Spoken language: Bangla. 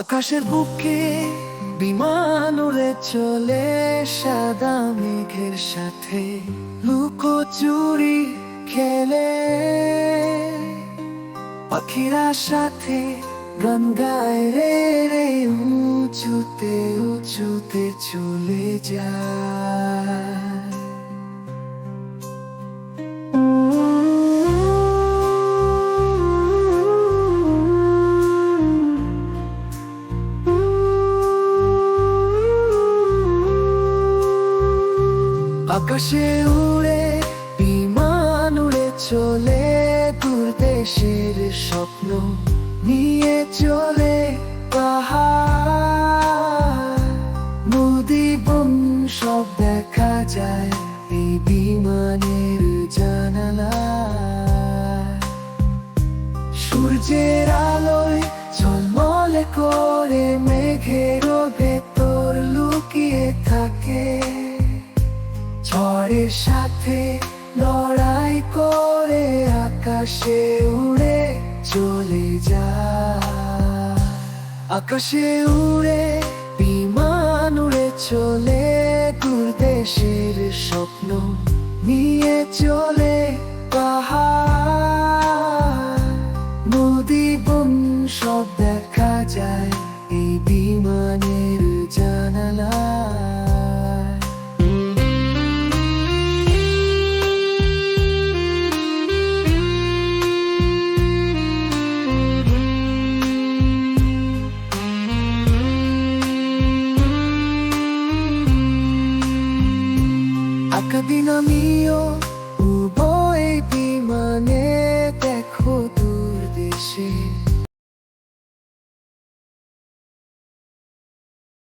আকাশের বুকে বিমান উড়ে চলে, সাদা মেঘের সাথে লুকোচুরি খেলে। পাখিরা সাথে গান গায় রে রে, উঁচুতে উঁচুতে চলে যায়। আকাশে উড়ে, বিমান উড়ে চলে দূর দেশের স্বপ্ন নিয়ে চলে পাহাড়। নদী, বন, সব দেখা যায় এই বিমানের জানালা সূর্যের ঝড়ের সাথে লড়াই করে আকাশে উড়ে চলে যা। আকাশে উড়ে ಕಬಿನ ಮಿಯೋ ಉಬೋಯ್ ಪಿಮನೇ